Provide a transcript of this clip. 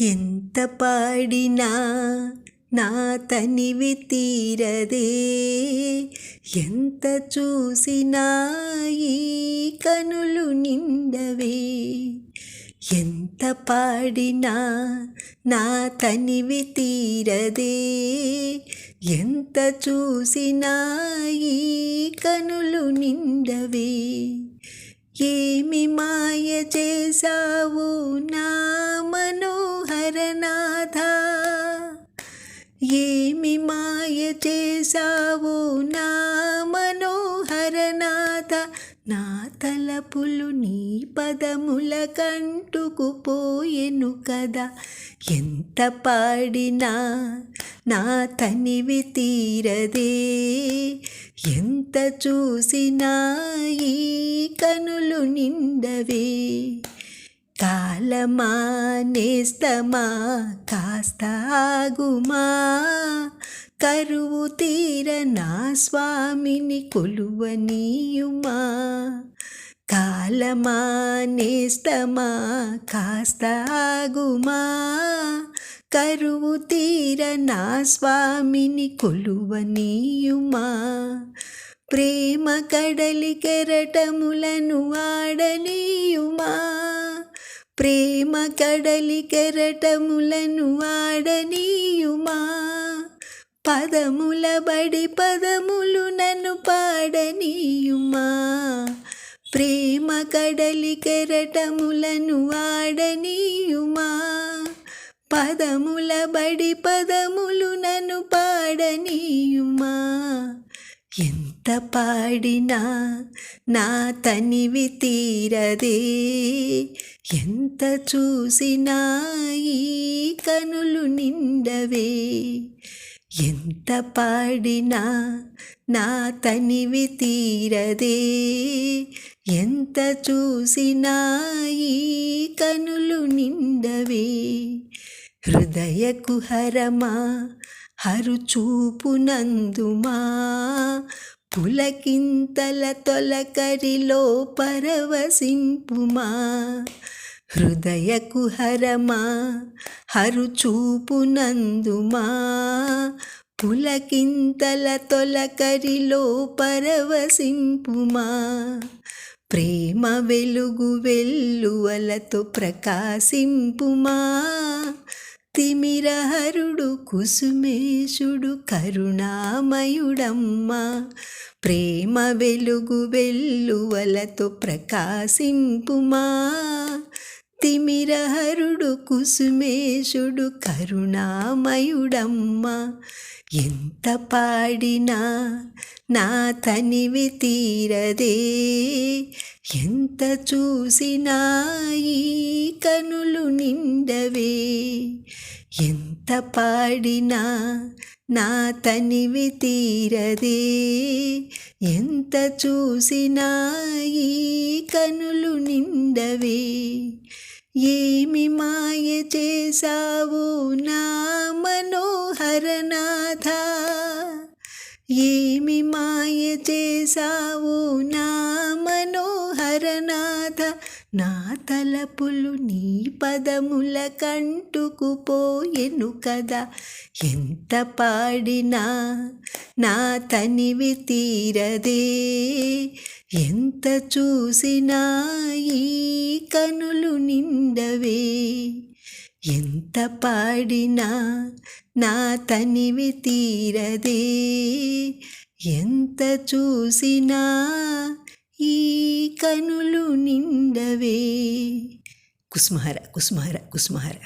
ఎంత పాడినా నా తనివి తీరదే. ఎంత చూసినా ఈ కనులు నిండవే. ఎంత పాడినా నా తనివి తీరదే. ఎంత చూసినా ఈ కనులు నిండవే. ఏమి మాయ చేశావు నా మనో ఏమి మాయ చేశావు నా మనోహరనాథ? నా తలపులు నీ పదముల కంటుకుపోయెను కదా? ఎంత పాడినా నా తనివి తీరదే. ఎంత చూసినా ఈ కనులు నిండవే. కాలమా నేస్తమా? కాస్త ఆగుమా కరువు తీర నా స్వామిని కొలువనీయుమా కాలమా నేస్తమా? కాస్త ఆగుమా కరువు తీర నా స్వామిని కొలువనీయుమా ప్రేమ కడలి కెరటములను ఆడనీయుమా? ప్రేమ కడలి కెరటములను ఆడనీయుమా పదముల బడి పదములు నన్ను పాడనీయుమా? ప్రేమ కడలి కెరటములను ఆడనీయుమా పదముల బడి పదములు నన్ను పాడనీయుమా? ఎంత పాడినా నా తనివి తీరదే. ఎంత చూసినా ఈ కనులు నిండవే. ఎంత పాడినా నా తనివి తీరదే. ఎంత చూసినా ఈ కనులు నిండవే. హృదయ కుహరమా హరుచూపునందుమా పులకింతల తొలకరిలో పరవశింపుమా హృదయకు హరమా హరుచూపునందుమా. పులకింతల తొలకరిలో పరవశింపుమా ప్రేమ వెలుగు వెల్లువలతో ప్రకాశింపుమా. తిమిరహరుడు కుసుమేశుడు కరుణామయుడమ్మా. ప్రేమ వెలుగు వెల్లువలతో ప్రకాశింపుమా. తిమిరహరుడు కుసుమేశుడు కరుణామయుడమ్మ. ఎంత పాడినా నా తనివి తీరదే. ఎంత చూసినా ఈ కనులు నిండవే. ఎంత పాడినా నా తనివి తీరదే. ఎంత చూసినా ఈ కనులు నిండవే. ఏమి మాయ చేశావు నా మనోహరనాథ? ఏమి మాయ చేశావు నా నా తలపులు నీ పదముల కంటుకుపోయెను కదా. ఎంత పాడినా నా తనివి తీరదే. ఎంత చూసినా ఈ కనులు నిండవే. ఎంత పాడినా నా తనివి తీరదే. ఎంత చూసినా ఈ కనులు ஓடவே குஸ்மஹர குஸ்மஹர குஸ்மஹர.